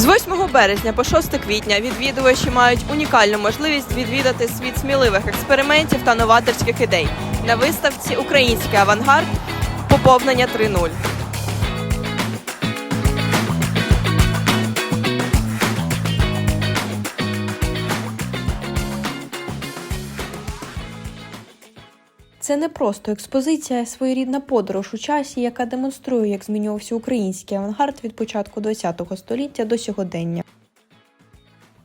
З 8 березня по 6 квітня відвідувачі мають унікальну можливість відвідати світ сміливих експериментів та новаторських ідей на виставці Український авангард поповнення 3.0. Це не просто експозиція, а своєрідна подорож у часі, яка демонструє, як змінювався український авангард від початку ХХ століття до сьогодення.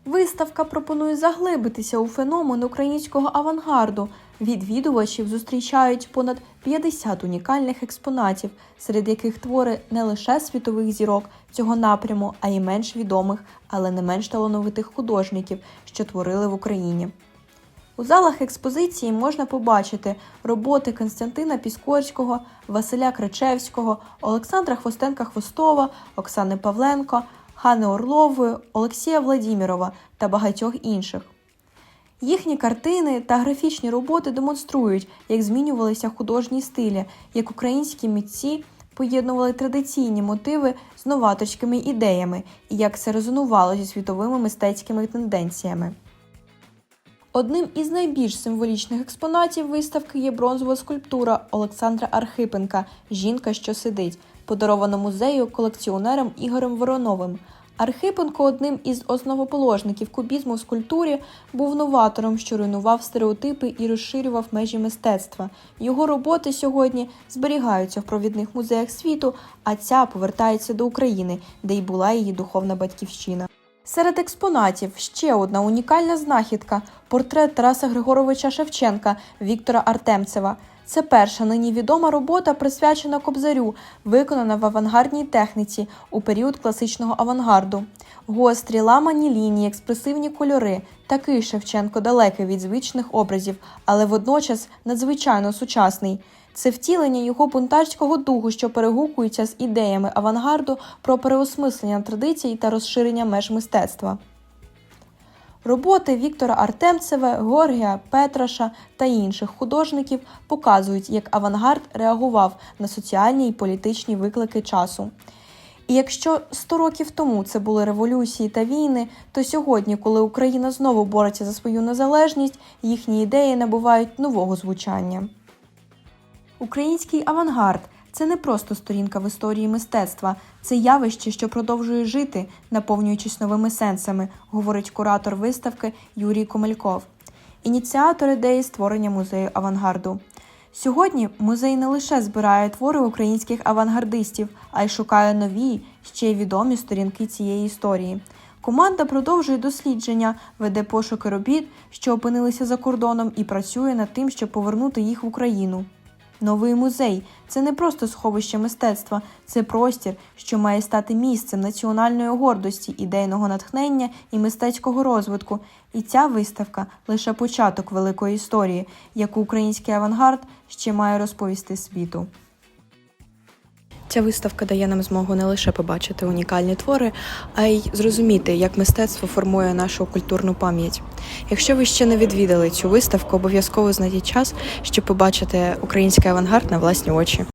Виставка пропонує заглибитися у феномен українського авангарду. Відвідувачів зустрічають понад 50 унікальних експонатів, серед яких твори не лише світових зірок цього напряму, а й менш відомих, але не менш талановитих художників, що творили в Україні. У залах експозиції можна побачити роботи Константина Піскорського, Василя Кричевського, Олександра Хвостенка-Хвостова, Оксани Павленко, Хани Орлової, Олексія Владімірова та багатьох інших. Їхні картини та графічні роботи демонструють, як змінювалися художні стилі, як українські митці поєднували традиційні мотиви з новаторськими ідеями і як це резонувало зі світовими мистецькими тенденціями. Одним із найбільш символічних експонатів виставки є бронзова скульптура Олександра Архипенка Жінка, що сидить, подарована музею колекціонером Ігорем Вороновим. Архипенко, одним із основоположників кубізму в скульптурі, був новатором, що руйнував стереотипи і розширював межі мистецтва. Його роботи сьогодні зберігаються в провідних музеях світу, а ця повертається до України, де й була її духовна батьківщина. Серед експонатів ще одна унікальна знахідка портрет Тараса Григоровича Шевченка Віктора Артемцева. Це перша нині відома робота, присвячена кобзарю, виконана в авангардній техніці у період класичного авангарду. Гострі ламані лінії, експресивні кольори. Такий Шевченко далекий від звичних образів, але водночас надзвичайно сучасний. Це втілення його бунтарського духу, що перегукується з ідеями авангарду про переосмислення традицій та розширення меж мистецтва. Роботи Віктора Артемцева, Георгія Петраша та інших художників показують, як авангард реагував на соціальні і політичні виклики часу. І якщо 100 років тому це були революції та війни, то сьогодні, коли Україна знову бореться за свою незалежність, їхні ідеї набувають нового звучання. Український авангард це не просто сторінка в історії мистецтва, це явище, що продовжує жити, наповнюючись новими сенсами, говорить куратор виставки Юрій Комельков, ініціатор ідеї створення музею авангарду. Сьогодні музей не лише збирає твори українських авангардистів, а й шукає нові, ще й відомі сторінки цієї історії. Команда продовжує дослідження, веде пошуки робіт, що опинилися за кордоном, і працює над тим, щоб повернути їх в Україну. Новий музей це не просто сховище мистецтва, це простір, що має стати місцем національної гордості, ідейного натхнення і мистецького розвитку. І ця виставка лише початок великої історії, яку український авангард ще має розповісти світу. Ця виставка дає нам змогу не лише побачити унікальні твори, а й зрозуміти, як мистецтво формує нашу культурну пам'ять. Якщо ви ще не відвідали цю виставку, обов'язково знайдіть час, щоб побачити український авангард на власні очі.